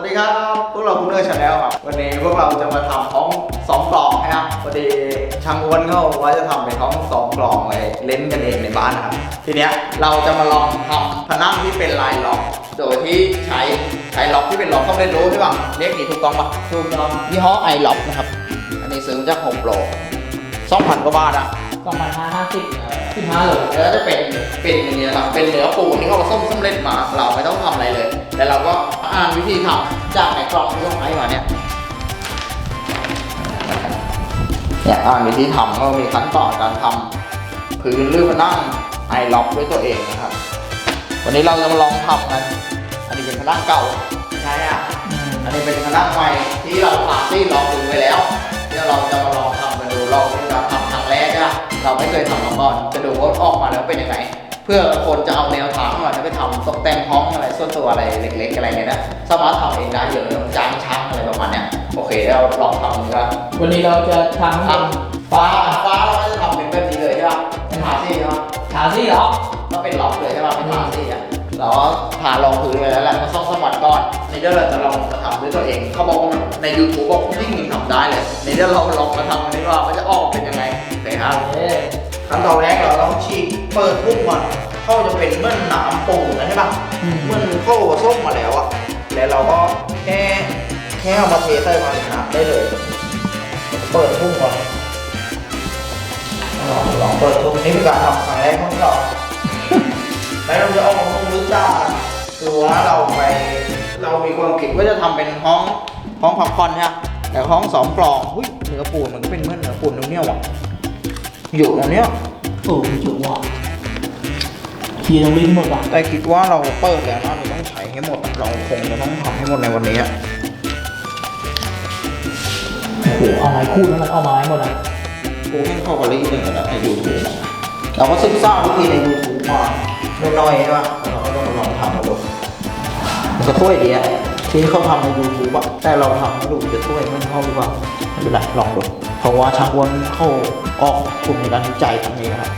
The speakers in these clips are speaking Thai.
วัสดีครับ พวกเราคุณเนอร์ชาแนลครับ วันนี้พวกเราจะมาทำท้องสองกล่องนะครับพอดีช่างอ้วนเขาว่าจะทำเป็นท้องสองกล่องเลยเล่นกันเองในบ้านนะครับ ทีเนี้ยเราจะมาลองทำพนังที่เป็นลายล็อกโดยที่ใช้ใช้ล็อกที่เป็นล็อกต้องเล่นรู้ใช่ป่ะเรียกนี่ถูกต้องปะถูกต้องยี่ห้อไอล็อกนะครับ อันนี้ซื้อมาจากโฮมโปรสองพันกว่าบาทอะ สองพันห้าห้าสิบสิบห้าโลแล้วจะเป็นเป็นอย่างนี้นะครับเป็นเนื้อปูที่เขาผสมสำเร็จมา เราไม่ต้องทำอะไรเลยแต่เราก็อ่านวิธีทำจากในกล่องที่ต้องให้มาเนี่ยเนี่ยอ่านวิธีทำก็มีขั้นตอนการทำพื้นหรือมานั่งไอล็อกด้วยตัวเองนะครับ วันนี้เราจะมาลองทำกันอันนี้เป็นพนังเก่าใช่อะอันนี้เป็นพนังใหม่ที่เราผ่าซี่ลองดูไว้แล้วเดี๋ยวเราจะมาลองทำ เราไม่เคยทำมาก่อน จะดูว่าออกมาแล้วเป็นยังไง เพื่อคนจะเอาแนวทางว่าจะไปทำตกแต่งห้องอะไรส่วนตัวอะไรเล็กๆอะไรเงี้ยนะสามารถทำเองได้เยอะเลยจ้างช่างอะไรประมาณเนี้ยโอเคเราลองทำดูกันวันนี้เราจะทำทำฟ้าฟ้าเราก็จะทำเป็นแบบนี้เลยใช่ป่ะเป็นผ่าซี่ใช่ป่ะชาซี่เหรอก็เป็นล็อกเลยใช่ป่ะเป็นผ่าซี่อะ เราก็ผ่ารองพื้นไปแล้วแหละมาซ่อมสมบัติก่อนในเดี๋ยวเราจะลองมาทำด้วยตัวเอง เขาบอกว่าใน YouTube บอกยิ่งมึงทำได้เลยในเดี๋ยวเราลองมาทำกันดีกว่ามันจะออกเป็นยังไงโอเคครับเอ๊ะขั้นตอนแรกเราต้องฉีกเปิดพุ่งก่อนเข้าจะเป็นเหมื่อนหนามปูนะใช่ป่ะเหมื่อนเข้าส้มมาแล้วอะแล้วเราก็แค่แค่เอามาเทใส่ภาชนะได้เลย เปิดพุ่งก่อนลองลองเปิดพุ่งนี่เป็นการทำครั้งแรกของเราแล้วเราจะ เอามาพุ่งลึกได้คือว่าเราไปเรามีความคิดว่าจะทำเป็นห้องห้องพักผ่อนใช่ไหมแต่ห้องสองกล่องหุ้ยเนื้อปูนมันก็เป็นเหมื่อนเนื้อปูนตรงเนี้ยว่ะอยู่ตรงเนี้ยโอ้ยจุกว่ะเคียร์ต้องลิ้นหมดอะแต่คิดว่าเราเปิดแล้วนะเราต้องใช้ให้หมดอะเราคงจะต้องทำให้หมดในวันนี้อะโอ้โหเอาไม้คู่นั้นมันเอาไม้หมดอะกูให้เข้ากับลีหนึ่งกันในยูทูบเราก็ศึกษาวิธีในยูทูบมา น้อยๆใช่ปะแล้วเราก็ต้องมาลองทำมาดูมันก็ช่วยดีอะที่เขาทำในยูทูบอะแต่เราทำไม่รู้จะช่วยมันเข้าหรือเปล่าไม่เป็นไรลองดูเพราะว่าช่างอ้วนเข้าออกกลุ่มในการวิจัยตรงนี้นะครับ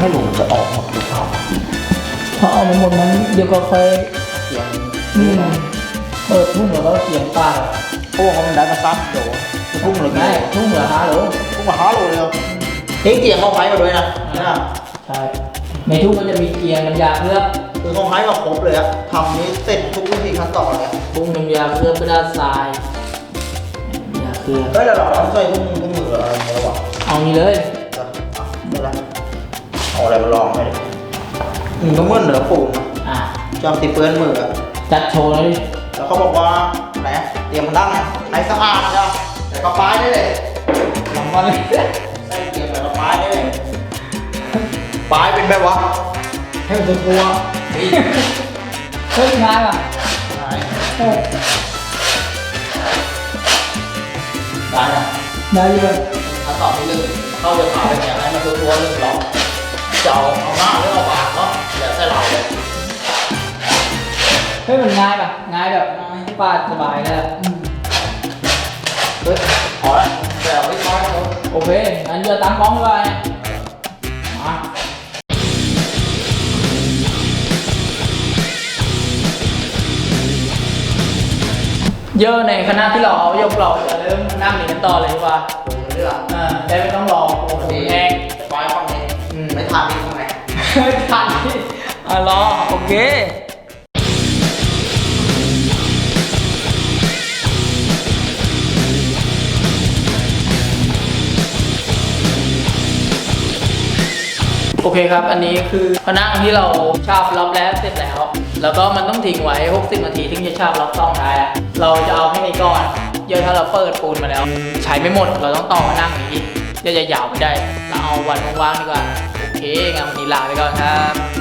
ไม่รู้มันจะออกหมดหรือเปล่าถ้าเอาไม่หมดมันเดี๋ยวก็ค่อยเสียงอืมเปิดทุ่งแล้วก็เสียงปลาเขาบอกว่ามันได้มาซัดเดี๋ยวจะพุ่งเลยได้ทุ่งเหลือห้าโลพุ่งมาหาโลเลยเหรอนี่เตียงเขาไว้มาด้วยนะนะใช่ ในทุ่งมันจะมีเกียร์น้ำยาเคลือบคือเขาให้มาครบเลยอะทำนี้เสร็จทุกวิธีขั้นตอนเลยอะทุ่งน้ำยาเคลือบกระดาษทรายน้ำยาเคลือบเฮ้ยแล้วเราต้องใส่ทุ่งทุ่งมืออะไรอย่างเงี้ยวะเอานี่เลยจะอะไม่ได้เอาอะไรมาลองไปดิอืมก็เหมื่อนเหนือปูนอะจำติเปื้อนมืออะจัดโชว์เลยดิแล้วเขาบอกว่าไหนเตรียมมาดั้งไหนสะอาดนะแต่กระป้ายได้เลย ลองก่อนเลย ปลายเป็นแบบวะให้มันตัวตัวนี่เฮ้ยง่ายป่ะไหนโอ้ได้นะได้อยังถ้าตอบที่หนึ่งเข้าจะถามเป็นอย่างไรมันคือตัวหนึ่งล็อกจะเอาเอาหน้าหรือเอาบาทก็แล้วแต่เราเลยเฮ้ยมันง่ายป่ะง่ายแบบปาดสบายเลยอะเฮ้ยพอแล้วแต่เอาไม่น้อยนะโอเคงั้นเดี๋ยวตามกล้องเลยมา เยอะในคณะที่เราเอายกเราจะเริ่มนั่งเรียนต่อเลยดีกว่าดูเรื่องอ่าได้ไม่ต้องรอโอ้โหแห้งไฟฝั่งนี้อืมไม่ทันนี่ทำไงไม่ทันที่อะรอโอเคโอเคครับ อันนี้คือพนังที่เราชาบรอบแรกเสร็จแล้ว แล้วก็มันต้องทิ้งไว้ 60 นาทีถึงจะชาบล็อกต้องได้อะเราจะเอาให้ในี้ก่อนเยอะถ้าเราเปิดปูนมาแล้ว ใช้ไม่หมด เราต้องต่อมานั่งอย่างนี้จะยาวไม่ได้ เราเอาวันว่างๆดีกว่า โอเคงั้นวันนี้ลาไปก่อนครับ